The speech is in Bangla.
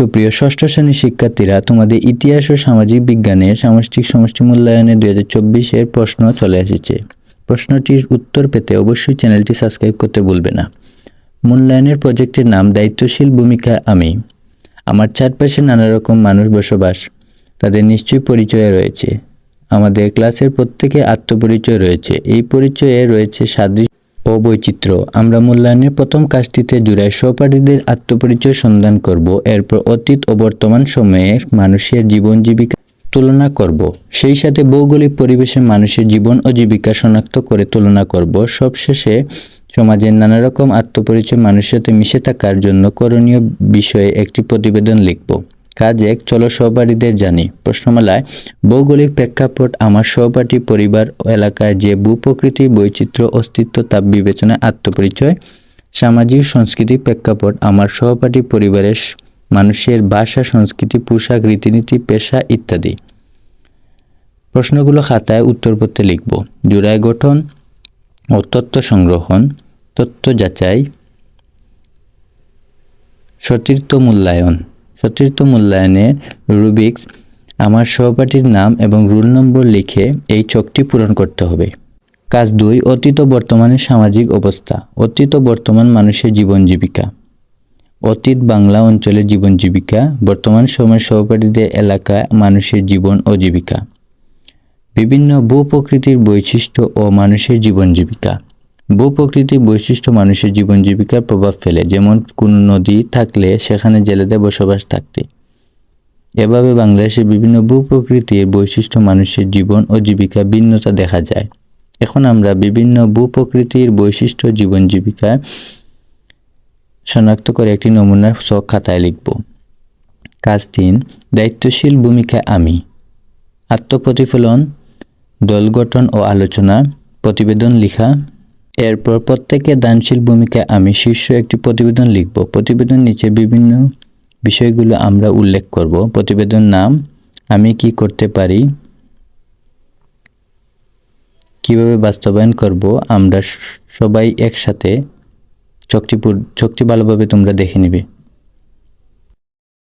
সুপ্রিয় ষষ্ঠ শ্রেণির শিক্ষার্থীরা, তোমাদের ইতিহাস ও সামাজিক বিজ্ঞানের সামষ্টিক সমষ্টি মূল্যায়নে দুই হাজার চব্বিশের প্রশ্ন চলে এসেছে। প্রশ্নটির উত্তর পেতে অবশ্যই চ্যানেলটি সাবস্ক্রাইব করতে ভুলবে না। মূল্যায়নের প্রজেক্টের নাম দায়িত্বশীল ভূমিকা আমি। আমার চারপাশে নানা রকম মানুষ বসবাস, তাদের নিশ্চয়ই পরিচয় রয়েছে। আমাদের ক্লাসের প্রত্যেকের আত্মপরিচয় রয়েছে। এই পরিচয়ে রয়েছে সাদৃশ্য ও বৈচিত্র্য। আমরা মূল্যায়নের প্রথম কাজটিতে জুড়ায় সহপাঠীদের আত্মপরিচয় সন্ধান করব, এরপর অতীত ও বর্তমান সময়ে মানুষের জীবন জীবিকা তুলনা করব। সেই সাথে ভৌগোলিক পরিবেশে মানুষের জীবন ও জীবিকা শনাক্ত করে তুলনা করব। সবশেষে সমাজের নানা রকম আত্মপরিচয় মানুষের সাথে মিশে থাকার জন্য করণীয় বিষয়ে একটি প্রতিবেদন লিখব। কাজ চলো সহপাঠীদের জানি। প্রশ্নমালায়, ভৌগোলিক প্রেক্ষাপট আমার সহপাঠী পরিবার এলাকায় যে ভূপ্রকৃতির বৈচিত্র্য, অস্তিত্ব তা বিবেচনায় আত্মপরিচয়। সামাজিক সংস্কৃতি প্রেক্ষাপট আমার সহপাঠী পরিবারের মানুষের ভাষা, সংস্কৃতি, পোশাক, রীতিনীতি, পেশা ইত্যাদি। প্রশ্নগুলো খাতায় উত্তর উত্তরপত্রে লিখব। জোড়ায় গঠন ও তথ্য সংগ্রহণ তথ্য যাচাই, সতীর্থ মূল্যায়ন। সতীর্থ মূল্যায়নের রুবিক্স আমার সহপাঠীর নাম এবং রুল নম্বর লিখে এই চকটি পূরণ করতে হবে। কাজ দুই, অতীত বর্তমানের সামাজিক অবস্থা। অতীত বর্তমান মানুষের জীবন জীবিকা। অতীত বাংলা অঞ্চলের জীবন জীবিকা। বর্তমান সময়ের সহপাঠীদের এলাকা মানুষের জীবন ও জীবিকা। বিভিন্ন ভূপ্রকৃতির বৈশিষ্ট্য ও মানুষের জীবন জীবিকা। ভূপ্রকৃতির বৈশিষ্ট্য মানুষের জীবন জীবিকার প্রভাব ফেলে। যেমন, কোনো নদী থাকলে সেখানে জেলেদের বসবাস থাকতে। এভাবে বাংলাদেশের বিভিন্ন ভূপ্রকৃতির বৈশিষ্ট্য মানুষের জীবন ও জীবিকা ভিন্নতা দেখা যায়। এখন আমরা বিভিন্ন ভূপ্রকৃতির বৈশিষ্ট্য জীবন জীবিকা শনাক্ত করে একটি নমুনার শখ খাতায় লিখব। কাজ তিন, দায়িত্বশীল ভূমিকা আমি। আত্মপ্রতিফলন দল গঠন ও আলোচনা, প্রতিবেদন লিখা এরপর প্রত্যেকে দানশীল ভূমিকা আমি শীর্ষ একটি প্রতিবেদন লিখব। প্রতিবেদন নিচে বিভিন্ন বিষয়গুলো আমরা উল্লেখ করব। প্রতিবেদন নাম, আমি কি করতে পারি? কীভাবে বাস্তবায়ন করব? আমরা সবাই একসাথে চকটি চকটি ভালোভাবে তোমরা দেখে নিবে।